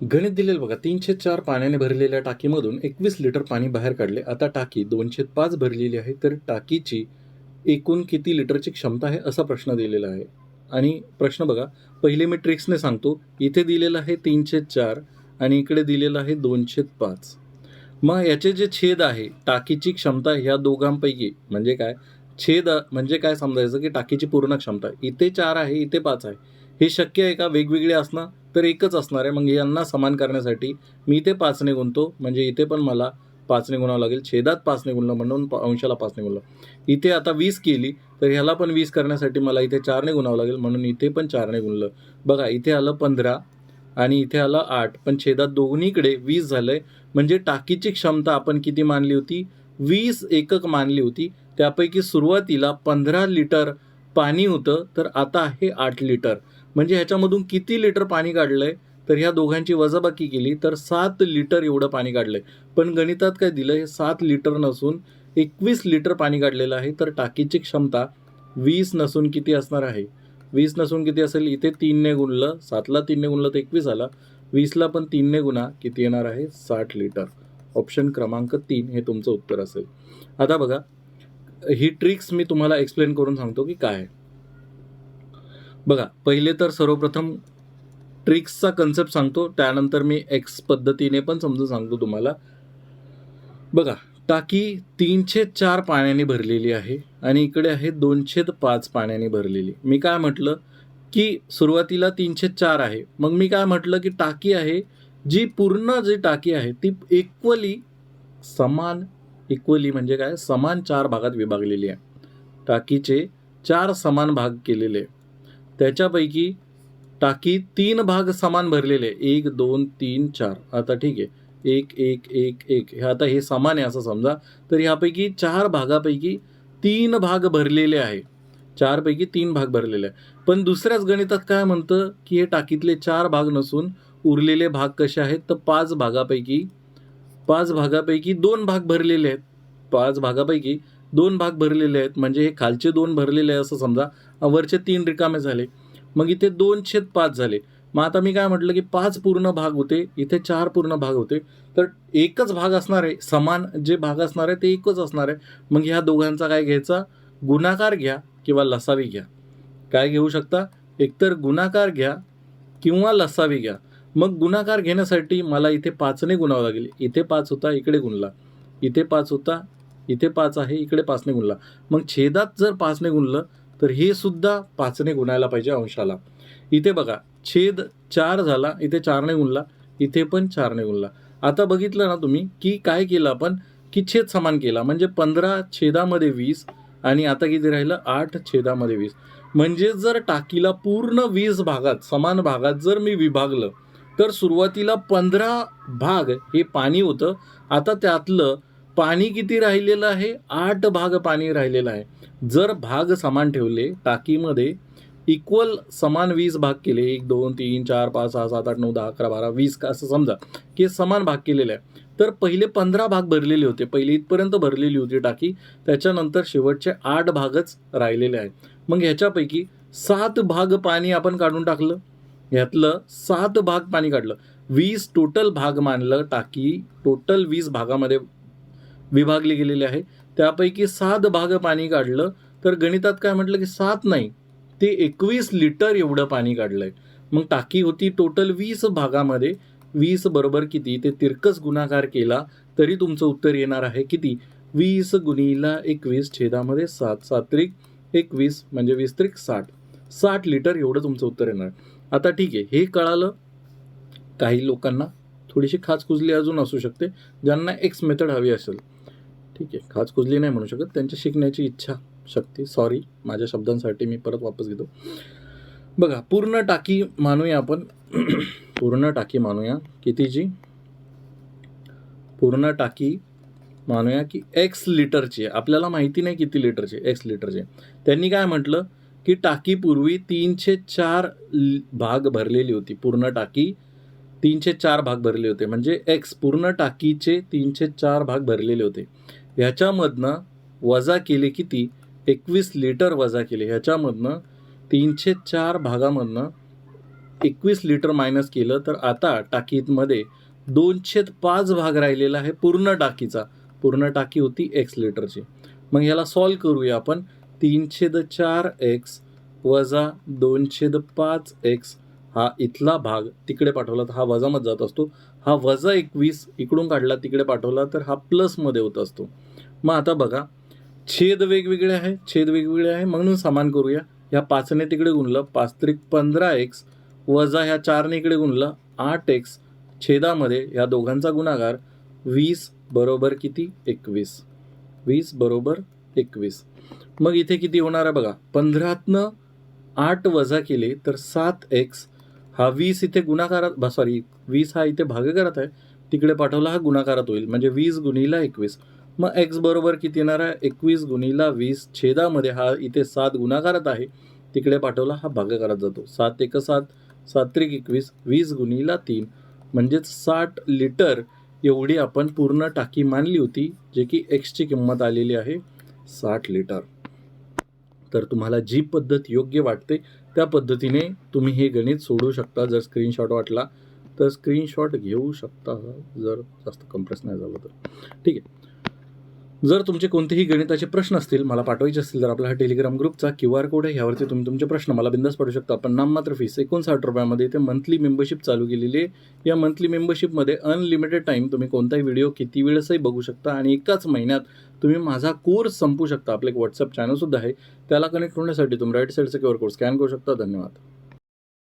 गणित दिलेलं बघा तीनशे चार पाण्याने भरलेल्या टाकीमधून एकवीस लिटर पाणी बाहेर काढले. आता टाकी दोनशे पाच भरलेली आहे तर टाकीची एकूण किती लिटरची क्षमता आहे असा प्रश्न दिलेला आहे. आणि प्रश्न बघा पहिले मी ट्रिक्सने सांगतो इथे दिलेलं आहे तीनशे चार आणि इकडे दिलेलं आहे दोनशे पाच. मग याचे जे छेद आहे टाकीची क्षमता ह्या दोघांपैकी म्हणजे काय? छेद म्हणजे काय समजायचं की टाकीची पूर्ण क्षमता. इथे चार आहे इथे पाच आहे. हे शक्य आहे का? वेगवेगळे असणं तर एकच असणार आहे. मग यांना समान करण्यासाठी मी इथे पाचने गुणतो म्हणजे इथे पण मला पाचने गुणावं लागेल. छेदात पाचने गुणलं म्हणून अंशाला पाचने गुणलं इथे आता वीस केली तर ह्याला पण वीस करण्यासाठी मला इथे चारने गुणावं लागेल. म्हणून इथे पण चारने गुणलं बघा इथे आलं पंधरा आणि इथे आलं आठ. पण छेदात दोन्हीकडे वीस झालं आहे म्हणजे टाकीची क्षमता आपण किती मानली होती? वीस एकक मानली होती. त्यापैकी सुरुवातीला पंधरा लिटर पाणी होतं तर आता आहे आठ लिटर. म्हणजे ह्याच्यामधून किती लिटर पाणी काढलंय? तर ह्या दोघांची वजाबाकी केली तर सात लिटर एवढं पाणी काढलंय. पण गणितात काय दिलं हे सात लिटर नसून एकवीस लिटर पाणी काढलेलं आहे तर टाकीची क्षमता वीस नसून किती असणार आहे? वीस नसून किती असेल? इथे तीनने गुणलं सातला तीनने गुणलं तर एकवीस आला. वीसला पण तीनने गुणा किती येणार आहे? साठ लिटर. ऑप्शन क्रमांक तीन हे तुमचं उत्तर असेल. आता बघा ही ट्रिक्स मी तुम्हाला एक्सप्लेन करून सांगतो की काय आहे. बघा पहिले तर सर्वप्रथम ट्रिक्सचा कन्सेप्ट सांगतो त्यानंतर मी एक्स पद्धतीने पण समजून सांगतो तुम्हाला. बघा टाकी तीनशे चार पाण्याने भरलेली आहे आणि इकडे आहे दोनशे पाच पाण्याने भरलेली. मी काय म्हटलं? की सुरुवातीला तीनशे चार आहे. मग मी काय म्हटलं की टाकी आहे जी पूर्ण जी टाकी आहे ती इक्वली समान इक्वली म्हणजे काय? समान चार भागात विभागलेली आहे. टाकीचे चार समान भाग केलेले. आहे. त्याच्यापैकी टाकी तीन भाग समान भरलेले. आहे. एक दोन तीन चार. आता ठीक आहे. एक एक एक एक. हे आता हे समान आहे असं समजा. तर ह्यापैकी चार भागापैकी तीन भाग भरलेले आहे. चारपैकी तीन भाग भरलेले आहे. पण दुसऱ्याच गणितात काय म्हणतं की हे टाकीतले चार भाग नसून उरलेले भाग कसे आहेत? तर पाच भागापैकी पाच भागापैकी दोन भाग भरलेले आहेत. पाच भागापैकी दोन भाग भरलेले आहेत. म्हणजे हे खालचे दोन भरलेले आहे असं समजा. वरचे तीन रिकामे झाले. मग इथे दोन छेद पाच झाले. मग आता मी काय म्हटलं की पाच पूर्ण भाग होते. इथे चार पूर्ण भाग होते. तर एकच भाग असणार आहे. समान जे भाग असणार आहे ते एकच असणार आहे. मग ह्या दोघांचा काय घ्यायचा? गुणाकार घ्या किंवा लसावी घ्या. काय घेऊ शकता? एकतर गुणाकार घ्या किंवा लसावी घ्या. मग गुणाकार घेण्यासाठी मला इथे पाचने गुणावं लागेल. इथे पाच होता इकडे गुणला. इथे पाच होता इथे पाच आहे इकडे पाचने गुणला. मग छेदात जर पाचने गुणलं तर हे सुद्धा पाचने गुणायला पाहिजे अंशाला. इथे बघा छेद चार झाला इथे चारने गुणला इथे पण चारने गुणला. आता बघितलं ना तुम्ही की काय केलं आपण? की छेद समान केला. म्हणजे पंधरा छेदामध्ये वीस आणि आता किती राहिलं? आठ छेदामध्ये वीस. म्हणजे जर टाकीला पूर्ण वीस भागात समान भागात जर मी विभागलं तर सुरुवातीला पंधरा भाग हे पाणी होतं. आता त्यातलं पाणी किती राहिलेलं आहे? आठ भाग पाणी राहिलेलं आहे. जर भाग समान ठेवले टाकीमध्ये इक्वल समान वीस भाग केले एक दोन तीन चार पाच सहा सात आठ नऊ दहा अकरा बारा वीस का असं समजा की हे समान भाग केलेले आहे तर पहिले पंधरा भाग भरलेले होते. पहिले इथपर्यंत भरलेली होती टाकी. त्याच्यानंतर शेवटचे आठ भागच राहिलेले आहेत. मग ह्याच्यापैकी सात भाग पाणी आपण काढून टाकलं. ह्यातलं सात भाग पाणी काढलं. वीस टोटल भाग मानलं टाकी टोटल वीस भागामध्ये विभागले गेलेली आहे. त्यापैकी सात भाग पाणी काढलं. तर गणितात काय म्हटलं की सात नाही ते एकवीस लिटर एवढं पाणी काढलं आहे मग टाकी होती टोटल वीस भागामध्ये. वीस बरोबर किती? ते तिरकस गुणाकार केला तरी तुमचं उत्तर येणार आहे किती? वीस गुणीला एकवीस छेदामध्ये सात. सात्रिक एकवीस म्हणजे वीस त्रिक साठ. साठ लिटर एवढं तुमचं उत्तर येणार. आता ठीक आहे हे कळालं. काही लोकांना थोडीशी खाचकुजली अजून असू शकते. ज्यांना एक्स मेथड हवी असेल. ठीक आहे. खाचकुजली नाही म्हणू शकत. त्यांची शिकण्याची इच्छा शक्ती सॉरी माझ्या शब्दांसाठी मी परत वापस घेतो. बघा पूर्ण टाकी मानूया आपण. पूर्ण टाकी मानूया. कितीची पूर्ण टाकी मानूया की एक्स लिटरची आहे. आपल्याला माहिती नाही किती लिटरची एक्स लिटरची आहे. त्यांनी काय म्हटलं? की टाकी पूर्वी तीनशे चार भाग भरलेली होती. पूर्ण टाकी तीनशे चार भाग भरले होते. म्हणजे एक्स पूर्ण टाकीचे तीनशे चार भाग भरलेले होते. ह्याच्यामधनं वजा केले किती? एकवीस लिटर वजा केले. ह्याच्यामधनं तीनशे चार भागामधनं एकवीस लिटर मायनस केलं तर आता टाकीमध्ये दोनशे पाच भाग राहिलेला आहे पूर्ण टाकीचा. पूर्ण टाकी होती एक्स लिटरची. मग ह्याला सॉल्व करूया आपण. तीनशे द चार एक्स वजा दोनशे द पाच एक्स हा इथला भाग तिकडे पाठवला तर हा वजामध्ये जात असतो. हा वजा एकवीस इकडून काढला तिकडे पाठवला तर हा प्लसमध्ये होत असतो. मग आता बघा छेद वेगवेगळे आहे छेद वेगवेगळे आहे म्हणून समान करूया. ह्या पाचने तिकडे गुणलं पाच त्रिक पंधरा एक्स वजा ह्या चारने इकडे गुणलं आठ एक्स छेदामध्ये ह्या दोघांचा गुणाकार वीस बरोबर किती? एकवीस. वीस बरोबर एकवीस. मग इथे किती होणार आहे बघा पंधरातनं आठ वजा केले तर सात एक्स हा वीस इथे गुणाकारात सॉरी वीस हा इथे भागाकारात आहे. तिकडे पाठवला हा गुणाकारात होईल म्हणजे वीस गुणीला एकवीस. मग एक्स बरोबर किती येणार आहे? एकवीस गुणीला वीस छेदामध्ये हा इथे सात गुणाकारात आहे. तिकडे पाठवला हा भागाकारात जातो. सात एक सात सात त्रिक एकवीस वीस गुणीला तीन. म्हणजेच साठ लिटर एवढी आपण पूर्ण टाकी मानली होती जे की एक्सची किंमत आलेली आहे साठ लिटर. तर तुम्हाला जी पद्धत योग्य वाटते त्या पद्धतीने तुम्ही हे गणित सोडवू शकता. जर स्क्रीनशॉट वाटला तर स्क्रीनशॉट घेऊ शकता. जर जास्त कंप्रेस नाही झालं तर. ठीक आहे. जर तुमचे कोणतेही गणिताचे प्रश्न असतील मला पाठवायचे असतील तर आपला हा टेलिग्राम ग्रुपचा क्यू आर कोड आहे. यावरती तुम्ही तुमचे प्रश्न मला बिंदास पाठवू शकता. पण नाममात्र फीस एकोणसाठ रुपयामध्ये इथे मंथली मेंबरशिप चालू केलेली आहे. या मंथली मेंबरशिपमध्ये अनलिमिटेड टाईम तुम्ही कोणताही व्हिडिओ किती वेळेसही बघू शकता आणि एकाच महिन्यात तुम्ही माझा कोर्स संपू शकता. आपलं एक व्हॉट्सअप चॅनलसुद्धा आहे. त्याला कनेक्ट होण्यासाठी तुम्ही राईट साईडचा क्यू आर कोड स्कॅन करू शकता. धन्यवाद.